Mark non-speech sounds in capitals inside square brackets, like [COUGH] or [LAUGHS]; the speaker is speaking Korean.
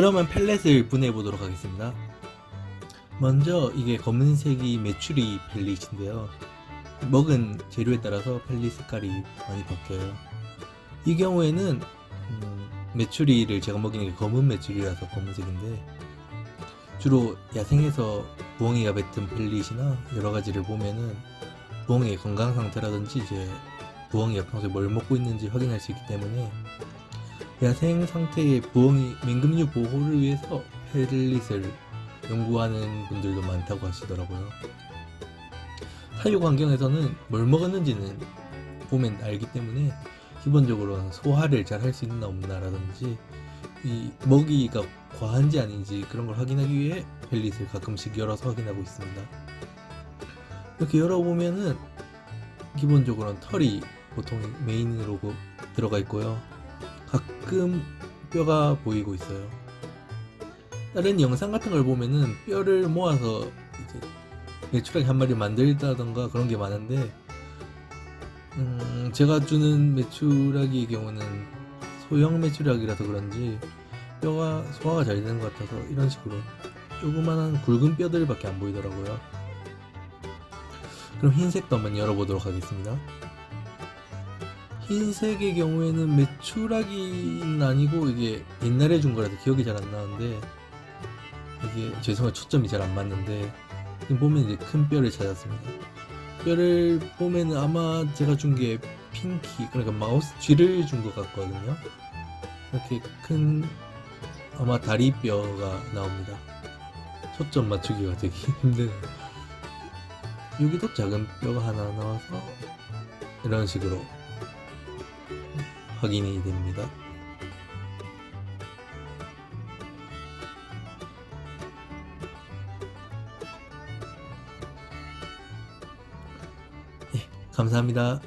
그러면 펠렛을 분해해 보도록 하겠습니다. 먼저 이게 검은색이 메추리 펠릿인데요. 먹은 재료에 따라서 펠릿 색깔이 많이 바뀌어요. 이 경우에는 음, 메추리를 제가 먹이는 게 검은 메추리라서 검은색인데 주로 야생에서 부엉이가 뱉은 펠릿이나 여러 가지를 보면은 부엉이의 건강 상태라든지 이제 부엉이가 평소에 뭘 먹고 있는지 확인할 수 있기 때문에 야생 상태의 부엉이 맹금류 보호를 위해서 펠릿을 연구하는 분들도 많다고 하시더라고요. 사육 환경에서는 뭘 먹었는지는 보면 알기 때문에 기본적으로는 소화를 잘 할 수 있나 없나라든지 이 먹이가 과한지 아닌지 그런 걸 확인하기 위해 펠릿을 가끔씩 열어서 확인하고 있습니다. 이렇게 열어보면은 기본적으로는 털이 보통 메인으로 고- 들어가 있고요. 가끔 뼈가 보이고 있어요. 다른 영상 같은 걸 보면은 뼈를 모아서 이제 메추라기 한 마리 만들다던가 그런 게 많은데 음, 제가 주는 메추라기의 경우는 소형 메추라기라서 그런지 뼈가 소화가 잘 되는 것 같아서 이런 식으로 조그만한 굵은 뼈들밖에 안 보이더라고요. 그럼 흰색도 한번 열어보도록 하겠습니다. 흰색의 경우에는 메추라기는 아니고 이게 옛날에 준 거라서 기억이 잘 안 나는데 이게 죄송해요 초점이 잘 안 맞는데 지금 보면 이제 큰 뼈를 찾았습니다. 뼈를 보면 아마 제가 준 게 핑키 그러니까 마우스 쥐를 준 것 같거든요. 이렇게 큰 아마 다리 뼈가 나옵니다. 초점 맞추기가 되게 [LAUGHS] 힘드네요. 여기도 작은 뼈가 하나 나와서 이런 식으로 확인이 됩니다. 예, 감사합니다.